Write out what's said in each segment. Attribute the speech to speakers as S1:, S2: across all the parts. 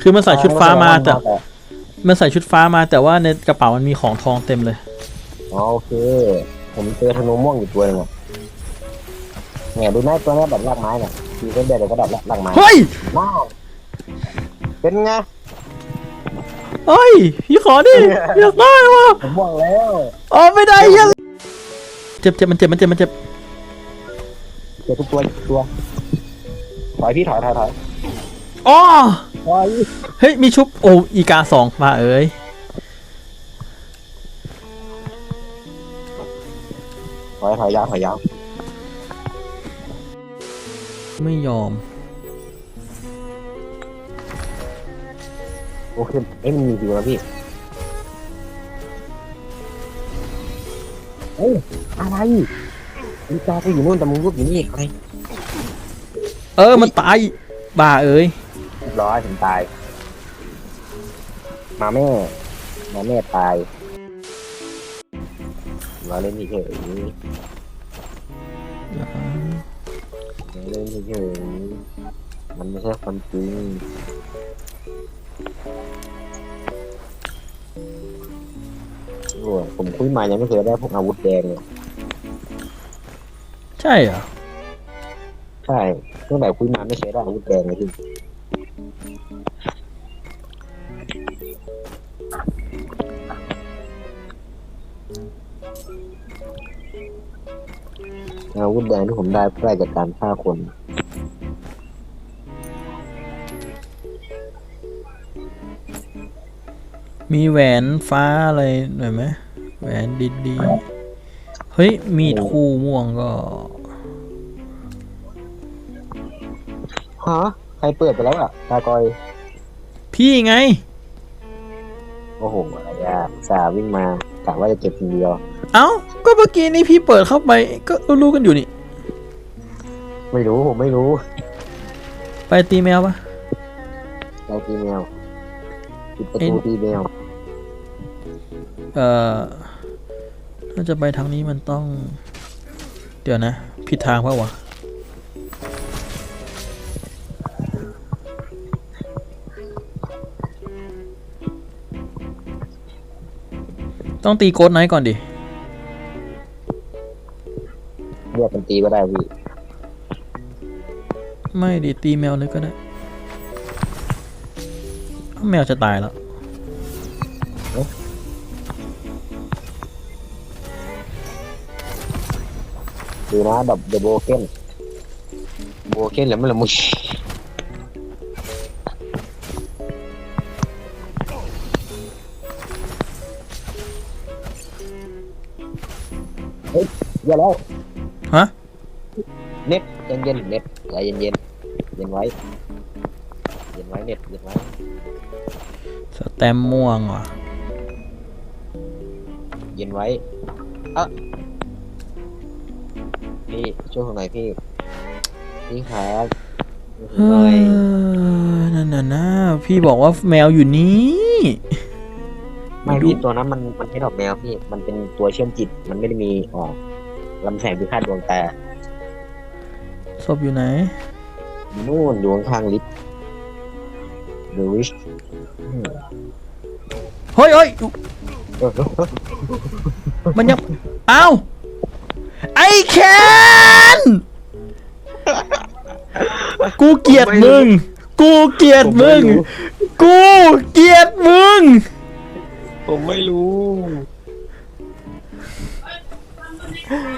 S1: คือมันใส่ชุดฟ้ามาแต่มันใส่ชุดฟ้ามาแต่ว่าในกระเป๋ามันมีของทองเต็มเลย
S2: อ๋อโอเค ผมเจอธนูม่วงอยู่ตัวหนึงอะเนี่ยดูหน้าตัวหน้าแบบรากไม้เนี่ยทีเส้นเดียวก็แบบรากไม้
S1: เฮ้ย
S2: ว้าวเป็นไง
S1: เฮ้ยพี่ขอดิอยากได้ว่ะ
S2: ผมบอกแล้ว
S1: อ๋อไม่ได้ยังเจ็บเจ็บมันเจ็บมันเจ็บมันเจ็บ
S2: เจอทุกตัวทุกตัวถอยพี่ถอยถอยถอย
S1: อ๋อ
S2: ถอย
S1: เฮ้ย มีชุบโอ้อีกาสองมาเอ้ย
S2: ถอยถอยยาวถอยยาว
S1: ไม่ยอม
S2: โอเคเอ้ยมันมีจริงนะพี่เอ้ยอะไรอีกาไปอยู่นู่นแต่มึงรูปอยู่นี่อะไร
S1: เออ มันตาย บ้าเอ้ย
S2: เรี ยบร้อยผมตาย มาแม่ มาแม่ตายเราเล่นเฉยๆเราเล่นเฉยๆมันไม่ใช่ความจริงโอ้ยผมคุยมายังไม่เคยได้พวกอาวุธแดงเลย
S1: ใช่เหรอ
S2: ใช่ตั้งแต่คุยมาไม่เคยได้อาวุธแดงเลยพี่ อาวุธแดงที่ผมได้ได้จากการฆ่าคน
S1: มีแหวนฟ้าอะไรหน่อยไหมแหวนดีดีๆ เฮ้ย มีดคู่ม่วงก็
S2: ฮะ ใครเปิดไปแล้วอะตากอย
S1: พี่ไง
S2: โอ้โหอะไรอะสาวิ่งมากะว่าจะเก็บคนเดียว
S1: เอ้า ก็เมื่อกี้นี้พี่เปิดเข้าไป ก็รู้ๆกันอยู่นี่
S2: ไม่รู้ผมไม่รู้
S1: ไปตีแมวปะ
S2: เราตีแมวปิดประ
S1: เอ็
S2: ตู
S1: น
S2: ตีแมว
S1: เอ่อ ถ้าจะไปทางนี้มันต้อง เดี๋ยวนะ ผิดทางเปล่าวะ ต้องตีโกดไนท์ก่อนดิ
S2: เรียกเป็นตีก็ได้พี่
S1: ไม่ดิตีแมวเลยก็ได้อ้าวแมวจะตายแล้ว
S2: ดูนะดับเดอะโบเกนโบเกนแล้วมันละมุช เฮ้ยอย่าแล้ว
S1: ฮะ
S2: เน็ตเย็นเย็นๆเน็ตใจเย็นเย็นๆเย็นไว้ เย็นไว้เน็ตเย็นไว้
S1: สแตมป์ม่วงว่ะ
S2: เย็นไว้เอะพี่ช่วยผมหน่อยพี่พี่ครับช่วยผม
S1: เฮ้
S2: หน่อย
S1: ยนั่นน่ะนะพี่บอกว่าแมวอยู่นี่
S2: ไม่พี่ตัวนั้นมันมันไม่ดอกแมวพี่ มันเป็นตัวเชื่อมจิตมันไม่ได้มีอ๋อ ลำแสงพิฆาตดวงตา
S1: ศพอยู่ไหน
S2: นู่นดวงข้างลิฟต์ The Wish อืม
S1: เฮ้ยเฮ้ย
S2: เออ
S1: มันยังอ้าวไอ้แคนกูเกลียดมึง กูเกลียดมึง กูเกลียดมึง
S2: ผมไม่รู้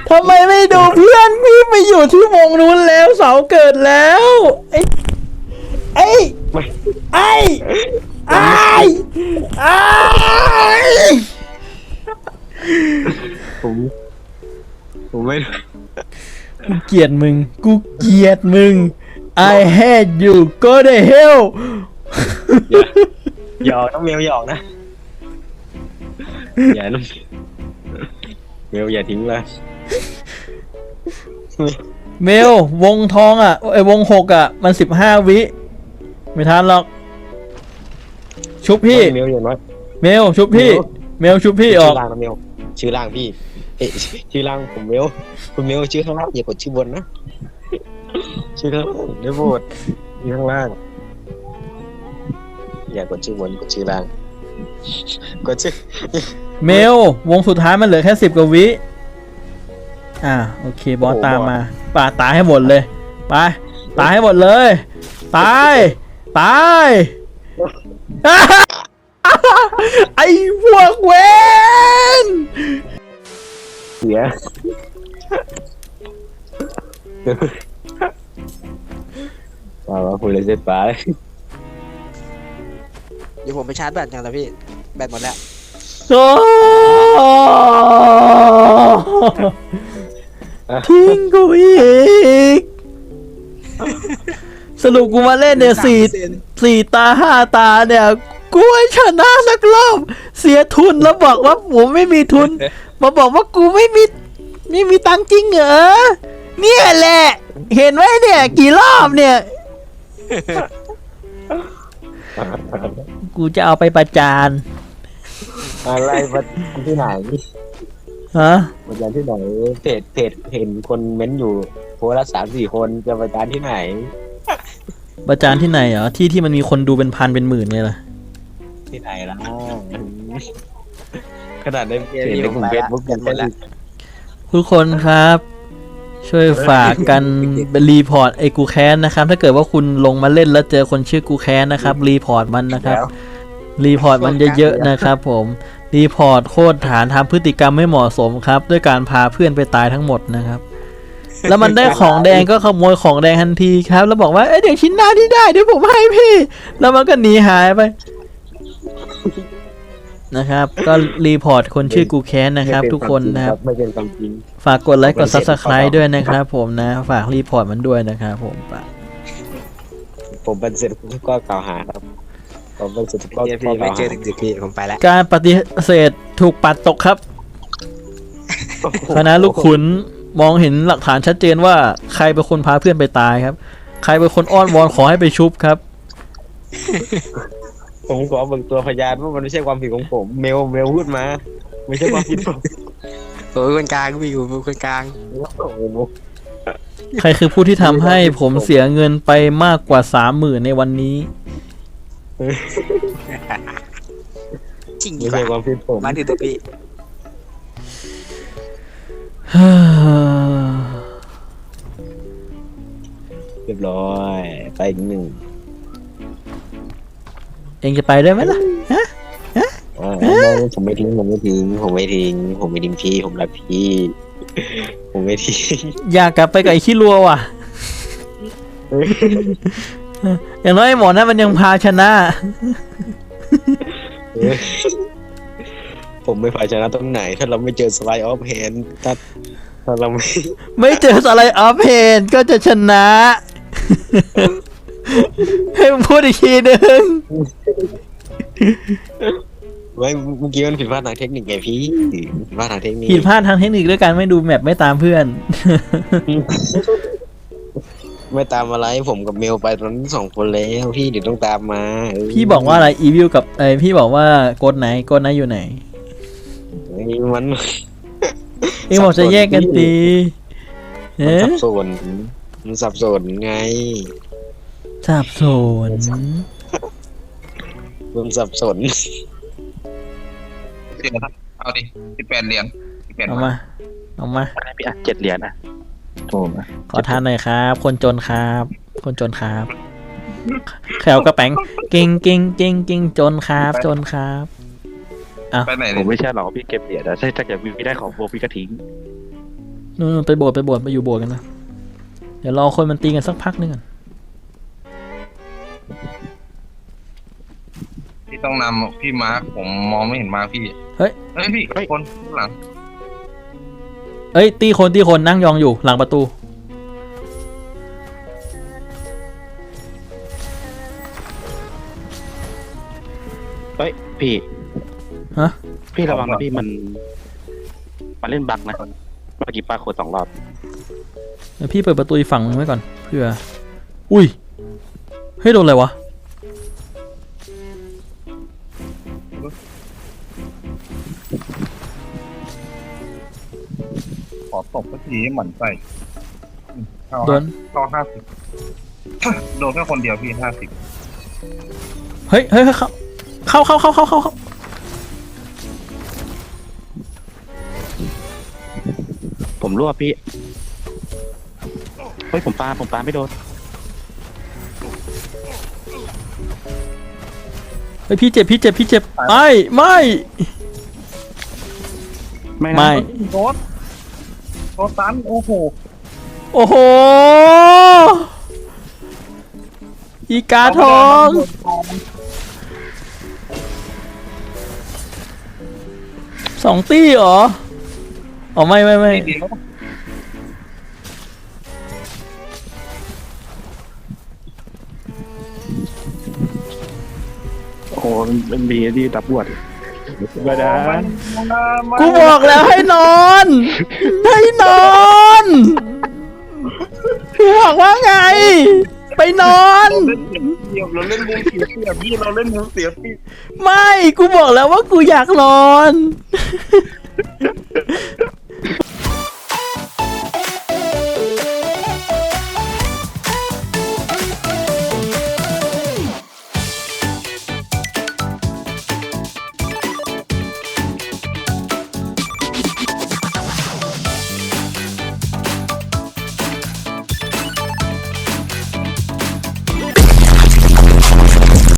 S1: ทำไมไม่ดูเพื่อนพี่ไปอยู่ที่วงนู้นแล้วเสาเกิดแล้วไอ้ไอ้
S2: ไม่
S1: ไอ้ไอ้ไอ้
S2: ผม ผมไม่รู้
S1: กูเกลียดมึง กูเกลียดมึง I hate you go to hell
S2: หยอกต้องเมลหยอกนะ อย่าน้องเมลอย่าทิ้งเลย
S1: เมลวงทองอะไอยวงหกอะ มันสิบห้าวิ ไม่ทันหรอก ชุบพี่
S2: เมลอย่างน้อย
S1: เมลชุบพี่ เมลชุบพี่ออก
S2: ชื่อล่างนะเมลชื่อล่างพี่เอ๊ะชื่อล่างผมเมลคุณเมลชื่อข้างล่างอย่ากดชื่อบนนะชื่อข้างล่างได้โบดชื่อข้างล่าง อย่ากดชื่อบนกดชื่อล่างกดชื่อ
S1: เมลวงสุดท้ายมันเหลือแค่สิบกว่าวิ อ่าโอเคบอส
S2: โอ้โห
S1: ตาม
S2: บอส
S1: มาป่าตายให้หมดเลยไปตายให้หมดเลยตายตายไอ้พวกเวน
S2: เสียว่าว่าคุยเลยเสร็จไป
S3: เดี๋ยวผมไปชาร์จแบตอย่างละพี่ แบตหมดแล้ว
S1: โอ้ ทิ้งกูอีก สรุปกูมาเล่นเนี่ยสี่สี่ตาห้าตาเนี่ย กูให้ชนะสักรอบ เสียทุนแล้วบอกว่าผมไม่มีทุน มาบอกว่ากูไม่มี ไม่มีตังค์จริงเหรอ เนี่ยแหละ เห็นไหมเนี่ย กี่รอบเนี่ย กูจะเอาไปประจาน
S2: อะไรมาที่ไหน
S1: ฮะ
S2: มาจานที่ไหนเพจเพจเห็นคนเม้นอยู่โพสต์ละสามสี่คนจะมาจานที่ไหน
S1: ประจานที่ไหนเหรอที่ที่มันมีคนดูเป็นพันเป็นหมื่นเลยล่ะ
S2: ที่ไหนล่ะขนาดในเพจในกลุ่มเฟซบุ๊กยังเป็น
S1: ทุกคนครับ ช่วยฝากกันรีพอร์ตไอ้กูแค้นนะครับ ถ้าเกิดว่าคุณลงมาเล่นแล้วเจอคนชื่อกูแค้นนะครับรีพอร์ตมันนะครับ รีพอร์ตมันเยอะๆนะครับผม รีพอร์ตโคตรฐานทำพฤติกรรมไม่เหมาะสมครับ ด้วยการพาเพื่อนไปตายทั้งหมดนะครับ แล้วมันได้ของแดงก็ขโมยของแดงทันทีครับ แล้วบอกว่าเอ้ยเดี๋ยวชิ้นหน้าที่ได้เดี๋ยวผมให้พี่ แล้วมันก็หนีหายไป นะครับ ก็รีพอร์ตคนชื่อกูแค้นนะครับ ทุกคนนะครับ
S2: ไม่เป็นความจริง
S1: ฝากกดไลค์กด subscribe ด้วยนะครับ ผมนะ ฝากรีพอร์ตมันด้วยนะครับผมปะ
S2: ผมเป็นเสร็จก็กล่าวหาครับ ผมเป็นเสร็จก็
S3: เดี๋ยว
S2: ก็
S3: พี่
S2: ก
S3: ไม่
S2: ล่าว
S3: เจ
S2: หา
S3: อดึกๆพี่ผมไปแล้ว
S1: การปฏิเสธถูกปัดตกครับคณะลูกขุนมองเห็นหลักฐานชัดเจนว่าใครเป็นคนพาเพื่อนไปตายครับ ใครเป็นคนอ้อนวอนขอให้ไปชุบครับ
S2: ผมขอเบิกตัวพยานว่ามันไม่ใช่ความผิดของผม เมลเมลพูดมา ไม่ใช่ความผิดผม
S3: ผมเป็นคนกลางพี่ผมเป็นคนกลาง
S2: โอ้โห
S1: ใครคือผู้ที่ทำให้ผมเสียเงินไปมากกว่าสามหมื่นในวันนี้
S3: จริงดี
S2: ไม่
S3: ก
S2: ใช่ค
S3: ว่า
S2: วามผิดผม
S3: มาถึงตัวพี่
S2: เรียบร้อย ไปอีกหนึ่ง
S1: เองจะไปด้วยไหมล่ะ
S2: อ่าผมไม่ทิ้งผมไม่ทิ้งผมไม่ทิ้งผมไม่ทิ้งพี่ผมรักพี่ ผมไม่ทิ้ง
S1: อยากกลับไปกับไอ้ขี้รัวว่ะ อย่างน้อยไอ้หมอนั่นมันยังพาชนะ
S2: ผมไม่ฝ่ายชนะตรงไหน ถ้าเราไม่เจอสไลด์ออฟแฮนถ้าถ้าเราไม่
S1: ไม่เจออะไรออฟเพนก็จะชนะ ให้มึงพูดอีกทีหนึ่ง
S2: ไม่เมื่อกี้มันผิดพลาดทางเทคนิคไงพี่ผิดพลาดทางเทคนิค
S1: ผิดพลาดทางเทคนิคด้วยการไม่ดูแมปไม่ตามเพื่อน
S2: ไม่ตามอะไรผมกับเมลไปตอนนั้นสองคนแล้วพี่เดี๋ยวต้องตามมาเพี่
S1: บอกว่าอะไรอีวิวกับไอยพี่บอกว่าโกดไหนโกดไหนอยู่ไหน
S2: เฮ้ยมัน
S1: เองบอกจะแยกกันตี
S2: มัน
S1: เอ๊ะ
S2: สับสนมันสับสนไง
S1: สับสน
S2: มันสับสน
S4: เสียนะเอาดิสิบแปดเหรียญสิบแปด
S1: เอามาเอามา
S5: อะไรพี่อะเจ็ดเหรียญอะ โอ้มา
S1: ขอทานหน่อยครับ คนจนครับ คนจนครับแขวกระแป๋งเก่งเก่งเก่งเก่งจนครับ จนครับ
S4: ไปไหน
S5: ผ
S4: เนี่
S5: ม
S4: ย
S5: ไม่ใช่หรอกว่าพี่เก็บเหรียญนะใช่ถ้าเกิดพี่ได้ของโบพี่ก็ทิ้ง
S1: นู่นๆไปโบสถ์ไปโบสถ์ไปอยู่โบสถ์กันนะเดี๋ยวรอคนมันตีกันสักพักหนึงก่อน
S4: พี่ต้องนำพี่มาร์คผมมองไม่เห็นมาร์คพี่
S1: เฮ้ย
S4: เฮ้ยพี่คนข้างหลัง
S1: เอ้ย ตีคนตีคนนั่งยองอยู่หลังประตู
S5: เฮ้ยพี่
S1: ฮะ
S5: พี่ระวังนะพี่มันมันเล่นบักนะเมื่อกี้ป้าโคดสองรอบ
S1: เดี๋ยวพี่เปิดประตูอีกฝั่งนึงไว้ก่อนเพื่อ อุ้ย เฮ้ยโดนอะไรวะ
S4: บสักทีให้หมั่นใส่อืมเข้า
S1: โดน
S4: เข้าห้าสิบโดนแค่คนเดียวพี่ห้าสิบ
S1: เฮ้ยเฮ้ยเฮ้ยเข้าเข้าเข้าเข้าเข้าเข้า
S5: ผมรั่วพี่ เฮ้ย ผมปาผมปาไม่โดน
S1: เฮ้ยพี่เจ็บพี่เจ็บพี่เจ็บไม่ไม่
S5: ไม่นะ
S1: ไม่
S4: โดน โดนตันโอ้โห
S1: โอ้โหอีกาทองสองตี้เหรออ๋อไม่ไม่ไม่
S4: ดีแล้ว
S5: โอ้โหเป็นดีที่ดับบวชไม่ได้
S1: กูบอกแล้วให้นอน ให้นอนกูบอกว่าไง ไปนอน
S4: เราเล่นมุมเสียเปรียบพี่เราเล่นมุมเสียเปรียบ
S1: ไม่ กูบอกแล้วว่ากูอยากนอน